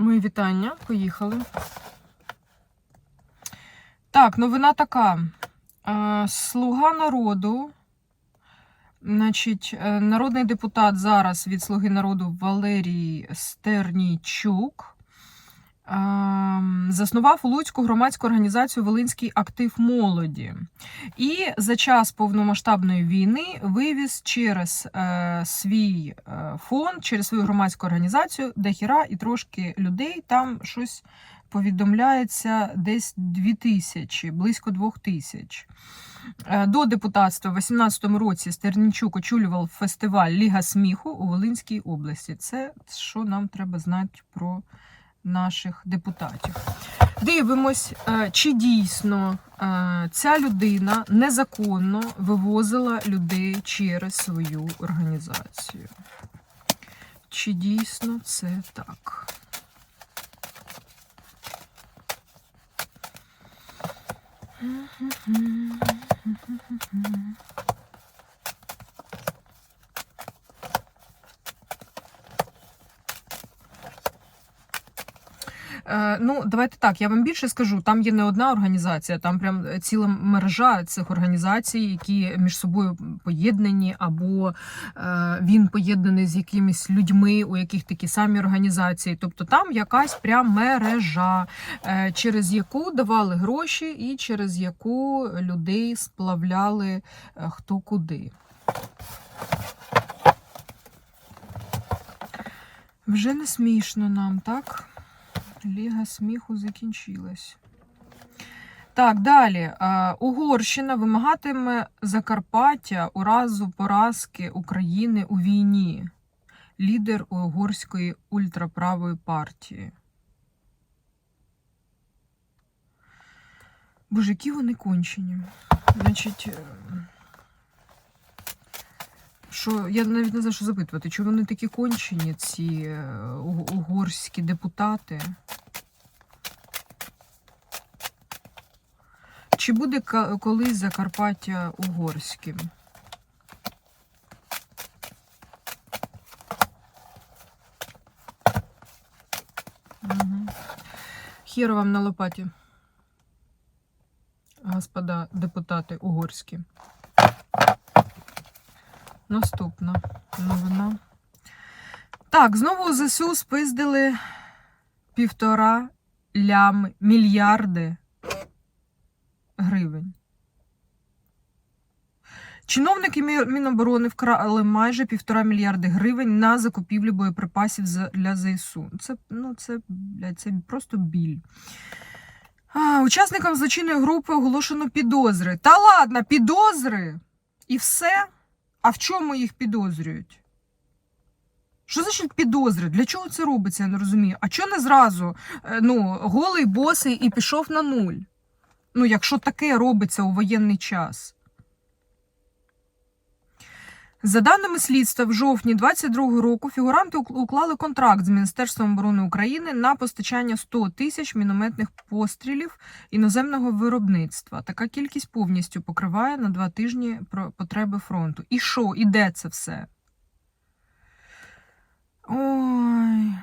Мої вітання, поїхали. Так, новина така. Е, Слуга народу, значить, е, народний депутат зараз від Слуги народу Валерій Стернійчук заснував Луцьку громадську організацію Волинський актив молоді. І за час повномасштабної війни вивіз через е, свій е, фонд, через свою громадську організацію дохіра і трошки людей. Там щось повідомляється десь 2 тисячі, близько 2 тисяч. Е, До депутатства в 2018 році Стернічук очолював фестиваль Ліга сміху у Волинській області. Це що нам треба знати про наших депутатів. Дивимось, е, чи дійсно е, ця людина незаконно вивозила людей через свою організацію. Чи дійсно це так? Е, ну, давайте так, я вам більше скажу. Там є не одна організація, там прям ціла мережа цих організацій, які між собою поєднані, або е, він поєднаний з якимись людьми, у яких такі самі організації. Тобто там якась прям мережа, е, через яку давали гроші і через яку людей сплавляли е, хто куди. Вже не смішно нам, так? Ліга сміху закінчилась. Так, далі. Е, Угорщина вимагатиме Закарпаття у разу поразки України у війні. Лідер угорської ультраправої партії. Боже, які вони кончені. Значить. Що я навіть не знаю, що запитувати, чи вони такі кончені, ці е, угорські депутати? Чи буде колись Закарпаття угорським? Угу. Хір вам на лопаті, господа депутати угорські. Наступна новина. Так, знову ЗСУ спиздили півтора лям мільярди гривень. Чиновники Міноборони вкрали майже півтора мільярди гривень на закупівлю боєприпасів для ЗСУ. Це, ну, це, блядь, це просто біль. А, учасникам злочинної групи оголошено підозри. Та ладно, підозри! І все? А в чому їх підозрюють? Що значить підозри? Для чого це робиться, я не розумію. А чого не зразу е, ну, голий босий і пішов на нуль? Ну, якщо таке робиться у воєнний час. За даними слідства, в жовтні 22 року фігуранти уклали контракт з Міністерством оборони України на постачання 100 тисяч мінометних пострілів іноземного виробництва. Така кількість повністю покриває на два тижні потреби фронту. І що? І де це все? Ой.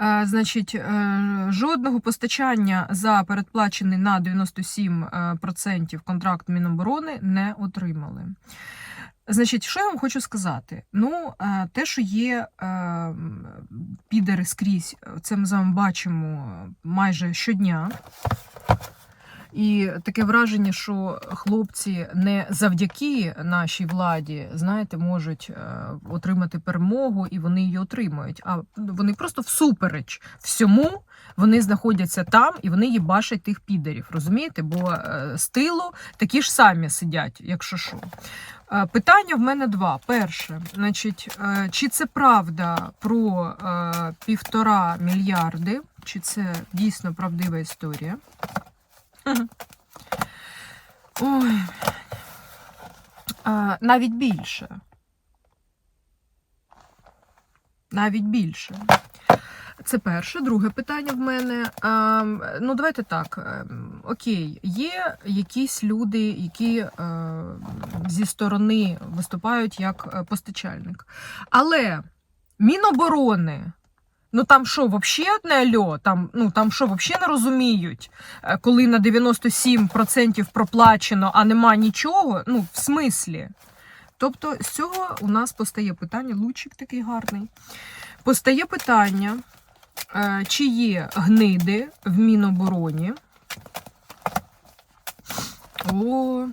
Е, Значить, е, жодного постачання за передплачений на 97% контракт Міноборони не отримали. Значить, що я вам хочу сказати? Ну, е, те, що є е, підери скрізь, це ми з вами бачимо майже щодня. І таке враження, що хлопці не завдяки нашій владі, знаєте, можуть е, отримати перемогу, і вони її отримують. А вони просто всупереч всьому вони знаходяться там і вони їбашать тих підерів. Розумієте? Бо е, з тилу такі ж самі сидять, якщо що. Е, Питання в мене два. Перше, значить, чи це правда про півтора мільярди, чи це дійсно правдива історія? Ой. А, навіть більше. Навіть більше. Це перше. Друге питання в мене. А, ну, давайте так. ем, Окей, є якісь люди, які е, зі сторони виступають як е, постачальник. Але Міноборони Ну там що, взагалі одне альо? Там, ну, там що, взагалі не розуміють, Е, коли на 97% проплачено, а нема нічого? Ну, в смислі. Тобто з цього у нас постає питання, лучик такий гарний. Постає питання, е, чи є гниди в Мінобороні. О.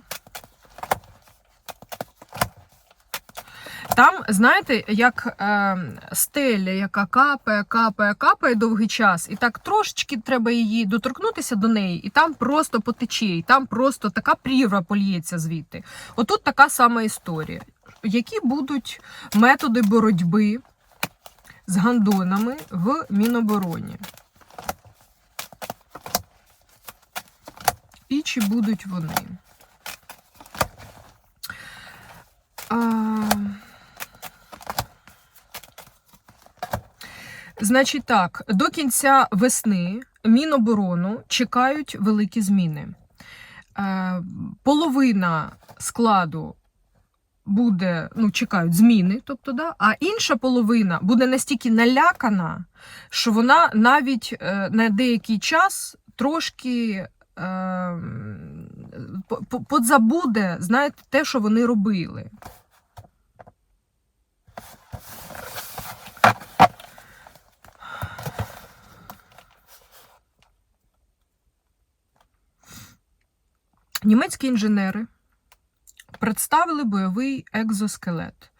Там, знаєте, як е, стеля, яка капає, капає, капає довгий час, і так трошечки треба її доторкнутися до неї, і там просто потече, і там просто така прірва польється звідти. Отут така сама історія. Які будуть методи боротьби з гандонами в Мінобороні? І чи будуть вони? А... Значить так, до кінця весни Міноборону чекають великі зміни. Е, половина складу буде, ну, чекають зміни, тобто, да, а інша половина буде настільки налякана, що вона навіть е, на деякий час трошки е, по- по- подзабуде, знаєте, те, що вони робили. Німецькі інженери представили бойовий екзоскелет.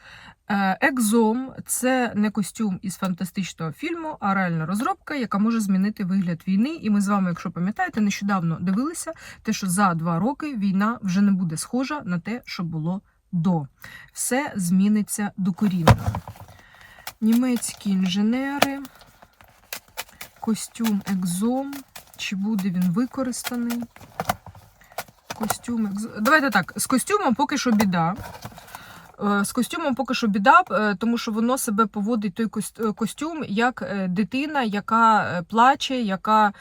Е, Екзом це не костюм із фантастичного фільму, а реальна розробка, яка може змінити вигляд війни. І ми з вами, якщо пам'ятаєте, нещодавно дивилися те, що за два роки війна вже не буде схожа на те, що було до. Все зміниться докорінно. Німецькі інженери, костюм екзом. Чи буде він використаний? Костюм. екз- Давайте так, з костюмом поки що біда. Е, З костюмом поки що біда, е, тому що воно себе поводить той е, костюм як дитина, яка плаче, яка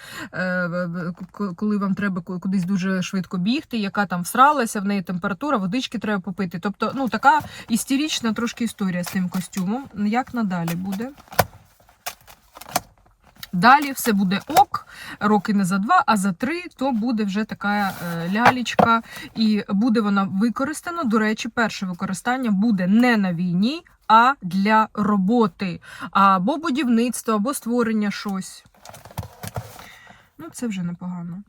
коли вам треба кудись дуже швидко бігти, яка там всралася, в неї температура, водички треба попити. Тобто, ну така істерична трошки історія з цим костюмом. Як надалі буде? Далі все буде ок, роки не за два, а за три, то буде вже така е, лялічка, і буде вона використана. До речі, перше використання буде не на війні, а для роботи, або будівництва, або створення щось. Ну, це вже непогано.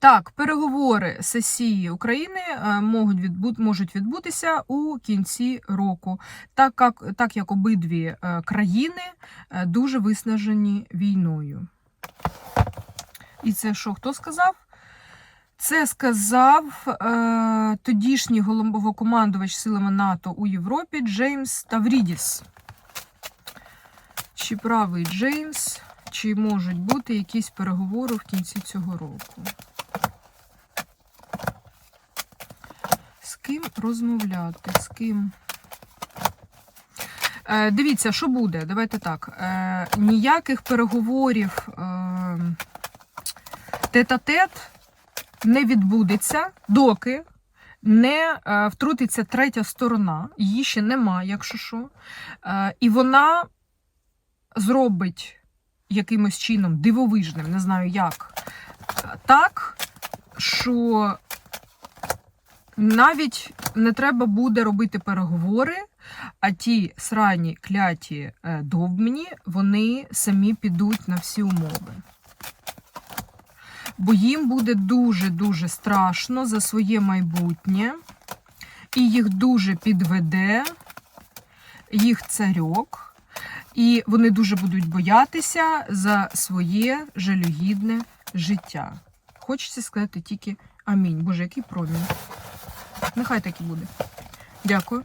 Так, переговори сесії України е, можуть, відбу- можуть відбутися у кінці року, так як, так як обидві е, країни е, дуже виснажені війною. І це що хто сказав? Це сказав е, тодішній головнокомандувач силами НАТО у Європі Джеймс Таврідіс. Чи правий Джеймс, чи можуть бути якісь переговори в кінці цього року? З ким розмовляти? З ким? Е, дивіться, що буде? Давайте так. Е, ніяких переговорів е, тет-а-тет не відбудеться, доки не е, втрутиться третя сторона. Її ще нема, якщо що. І вона зробить якимось чином дивовижним, не знаю як, так, що навіть не треба буде робити переговори, а ті срані кляті е, довбні, вони самі підуть на всі умови. Бо їм буде дуже-дуже страшно за своє майбутнє, і їх дуже підведе їх царьок, і вони дуже будуть боятися за своє жалюгідне життя. Хочеться сказати тільки амінь. Боже, який промінь. Нехай так і буде. Дякую.